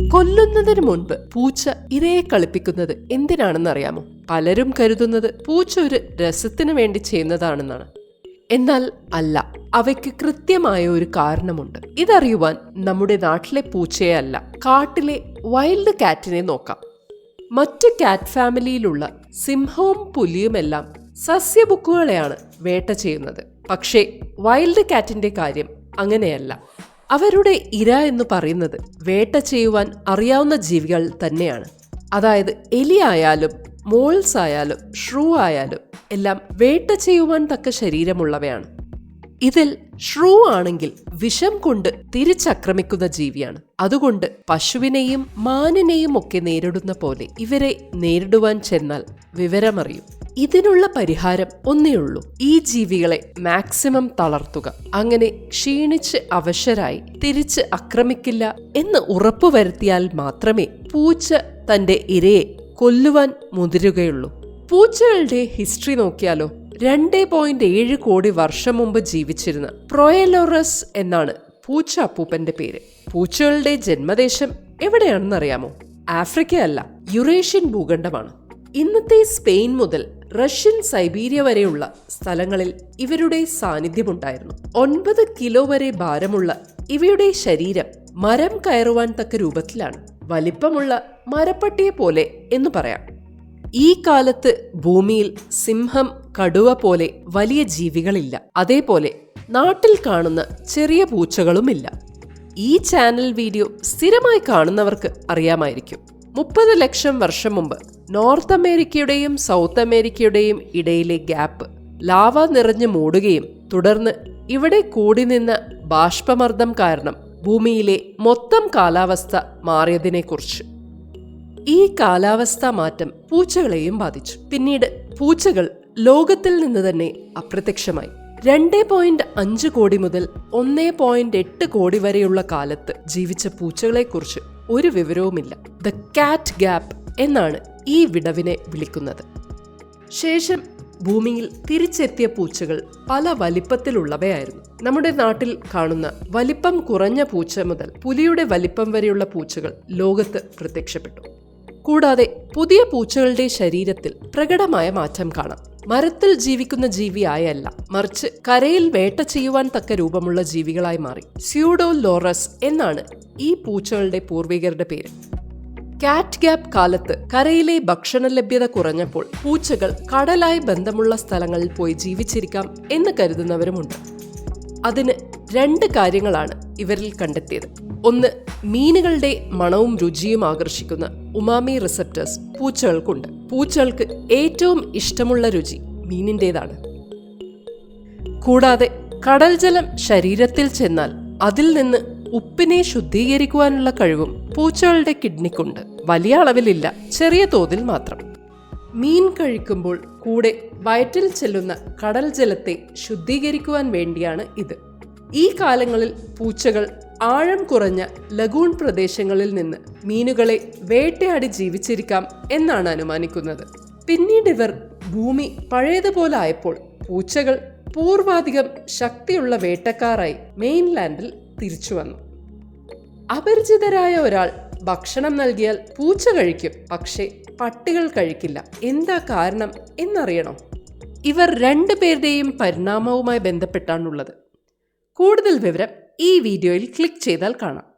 കൊല്ലുന്നതിന് മുൻപ് പൂച്ച ഇരയെ കളിപ്പിക്കുന്നത് എന്തിനാണെന്നറിയാമോ? പലരും കരുതുന്നത് പൂച്ച ഒരു രസത്തിന് വേണ്ടി ചെയ്യുന്നതാണെന്നാണ്. എന്നാൽ അല്ല അവയ്ക്ക് കൃത്യമായ ഒരു കാരണമുണ്ട്. ഇതറിയുവാൻ നമ്മുടെ നാട്ടിലെ പൂച്ചയെ അല്ല കാട്ടിലെ വൈൽഡ് കാറ്റിനെ നോക്കാം. മറ്റ് കാറ്റ് ഫാമിലിയിലുള്ള സിംഹവും പുലിയുമെല്ലാം സസ്യബുക്കുകളെയാണ് വേട്ട ചെയ്യുന്നത്. പക്ഷേ വൈൽഡ് കാറ്റിന്റെ കാര്യം അങ്ങനെയല്ല. അവരുടെ ഇര എന്ന് പറയുന്നത് വേട്ട ചെയ്യുവാൻ അറിയാവുന്ന ജീവികൾ തന്നെയാണ്. അതായത് എലി ആയാലും മോൾസ് ആയാലും ഷ്രൂ ആയാലും എല്ലാം വേട്ട ചെയ്യുവാൻ തക്ക ശരീരമുള്ളവയാണ്. ഇതിൽ ഷ്രൂ ആണെങ്കിൽ വിഷം കൊണ്ട് തിരിച്ചക്രമിക്കുന്ന ജീവിയാണ്. അതുകൊണ്ട് പശുവിനെയും മാനിനെയും ഒക്കെ നേരിടുന്ന പോലെ ഇവരെ നേരിടുവാൻ ചെന്നാൽ വിവരമറിയും. ഇതിനുള്ള പരിഹാരം ഒന്നേയുള്ളൂ ഈ ജീവികളെ മാക്സിമം തളർത്തുക. അങ്ങനെ ക്ഷീണിച്ച് അവശരായി തിരിച്ച് ആക്രമിക്കില്ല എന്ന് ഉറപ്പുവരുത്തിയാൽ മാത്രമേ പൂച്ച തന്റെ ഇരയെ കൊല്ലുവാൻ മുതിരുകയുള്ളൂ. പൂച്ചകളുടെ ഹിസ്റ്ററി നോക്കിയാലോ? രണ്ട് പോയിന്റ് ഏഴ് കോടി വർഷം മുമ്പ് ജീവിച്ചിരുന്ന പ്രൊയലോറസ് എന്നാണ് പൂച്ച അപ്പൂപ്പന്റെ പേര്. പൂച്ചകളുടെ ജന്മദേശം എവിടെയാണെന്നറിയാമോ? ആഫ്രിക്ക അല്ല യുറേഷ്യൻ ഭൂഖണ്ഡമാണ്. ഇന്നത്തെ സ്പെയിൻ മുതൽ റഷ്യൻ സൈബീരിയ വരെയുള്ള സ്ഥലങ്ങളിൽ ഇവരുടെ സാന്നിധ്യമുണ്ടായിരുന്നു. ഒൻപത് കിലോ വരെ ഭാരമുള്ള ഇവയുടെ ശരീരം മരം കയറുവാൻ തക്ക രൂപത്തിലാണ്. വലിപ്പമുള്ള മരപ്പട്ടിയെ പോലെ എന്ന് പറയാം. ഈ കാലത്ത് ഭൂമിയിൽ സിംഹം കടുവ പോലെ വലിയ ജീവികളില്ല. അതേപോലെ നാട്ടിൽ കാണുന്ന ചെറിയ പൂച്ചകളുമില്ല. ഈ ചാനൽ വീഡിയോ സ്ഥിരമായി കാണുന്നവർക്ക് അറിയാമായിരിക്കും. മുപ്പത് ലക്ഷം വർഷം മുമ്പ് നോർത്ത് അമേരിക്കയുടെയും സൗത്ത് അമേരിക്കയുടെയും ഇടയിലെ ഗ്യാപ്പ് ലാവ നിറഞ്ഞു മൂടുകയും തുടർന്ന് ഇവിടെ കൂടി നിന്ന ബാഷ്പമർദ്ദം കാരണം ഭൂമിയിലെ മൊത്തം കാലാവസ്ഥ മാറിയതിനെക്കുറിച്ച്. ഈ കാലാവസ്ഥാ മാറ്റം പൂച്ചകളെയും ബാധിച്ചു. പിന്നീട് പൂച്ചകൾ ലോകത്തിൽ നിന്ന് തന്നെ അപ്രത്യക്ഷമായി. രണ്ട് പോയിന്റ് അഞ്ച് കോടി മുതൽ ഒന്നേ പോയിന്റ് എട്ട് കോടി വരെയുള്ള കാലത്ത് ജീവിച്ച പൂച്ചകളെക്കുറിച്ച് ഒരു വിവരവുമില്ല. ദ കാറ്റ് ഗ്യാപ്പ് എന്നാണ് ഈ വിടവിനെ വിളിക്കുന്നത്. ശേഷം ഭൂമിയിൽ തിരിച്ചെത്തിയ പൂച്ചകൾ പല വലിപ്പത്തിലുള്ളവയായിരുന്നു. നമ്മുടെ നാട്ടിൽ കാണുന്ന വലിപ്പം കുറഞ്ഞ പൂച്ച മുതൽ പുലിയുടെ വലിപ്പം വരെയുള്ള പൂച്ചകൾ ലോകത്ത് പ്രത്യക്ഷപ്പെട്ടു. കൂടാതെ പുതിയ പൂച്ചകളുടെ ശരീരത്തിൽ പ്രകടമായ മാറ്റം കാണാം. മരത്തിൽ ജീവിക്കുന്ന ജീവിയായല്ല മറിച്ച് കരയിൽ വേട്ട ചെയ്യുവാൻ തക്ക രൂപമുള്ള ജീവികളായി മാറി. സ്യൂഡോ ലോറസ് എന്നാണ് ഈ പൂച്ചകളുടെ പൂർവികരുടെ പേര്. കാറ്റ് ഗ്യാപ് കാലത്ത് കരയിലെ ഭക്ഷണ ലഭ്യത കുറഞ്ഞപ്പോൾ പൂച്ചകൾ കടലായി ബന്ധമുള്ള സ്ഥലങ്ങളിൽ പോയി ജീവിച്ചിരിക്കാം എന്ന് കരുതുന്നവരുമുണ്ട്. അതിന് രണ്ട് കാര്യങ്ങളാണ് ഇവരിൽ കണ്ടെത്തിയത്. ഒന്ന് മീനുകളുടെ മണവും രുചിയും ആകർഷിക്കുന്ന ഉമാമി റിസപ്റ്റേഴ്സ് പൂച്ചകൾക്കുണ്ട്. പൂച്ചകൾക്ക് ഏറ്റവും ഇഷ്ടമുള്ള രുചി മീനിന്റെതാണ് കൂടാതെ കടൽ ജലം ശരീരത്തിൽ ചെന്നാൽ അതിൽ നിന്ന് ഉപ്പിനെ ശുദ്ധീകരിക്കുവാനുള്ള കഴിവും പൂച്ചകളുടെ കിഡ്നിക്കുണ്ട്. വലിയ അളവിലില്ല ചെറിയ തോതിൽ മാത്രം. മീൻ കഴിക്കുമ്പോൾ കൂടെ വയറ്റിൽ ചെല്ലുന്ന കടൽ ജലത്തെ ശുദ്ധീകരിക്കുവാൻ വേണ്ടിയാണ് ഇത്. ഈ കാലങ്ങളിൽ പൂച്ചകൾ ആഴം കുറഞ്ഞ ലഗൂൺ പ്രദേശങ്ങളിൽ നിന്ന് മീനുകളെ വേട്ടയാടി ജീവിച്ചിരിക്കാം എന്നാണ് അനുമാനിക്കുന്നത്. പിന്നീട് ഇവർ ഭൂമി പഴയതുപോലെ ആയപ്പോൾ പൂച്ചകൾ പൂർവാധികം ശക്തിയുള്ള വേട്ടക്കാരായി മെയിൻലാൻഡിൽ തിരിച്ചു വന്നു. അപരിചിതരായ ഒരാൾ ഭക്ഷണം നൽകിയാൽ പൂച്ച കഴിക്കും പക്ഷേ പട്ടികൾ കഴിക്കില്ല. എന്താ കാരണം എന്നറിയണോ? ഇവർ രണ്ടു പേരുടെയും പരിണാമവുമായി ബന്ധപ്പെട്ടാണുള്ളത്. കൂടുതൽ വിവരം ഈ വീഡിയോയിൽ ക്ലിക്ക് ചെയ്താൽ കാണാം.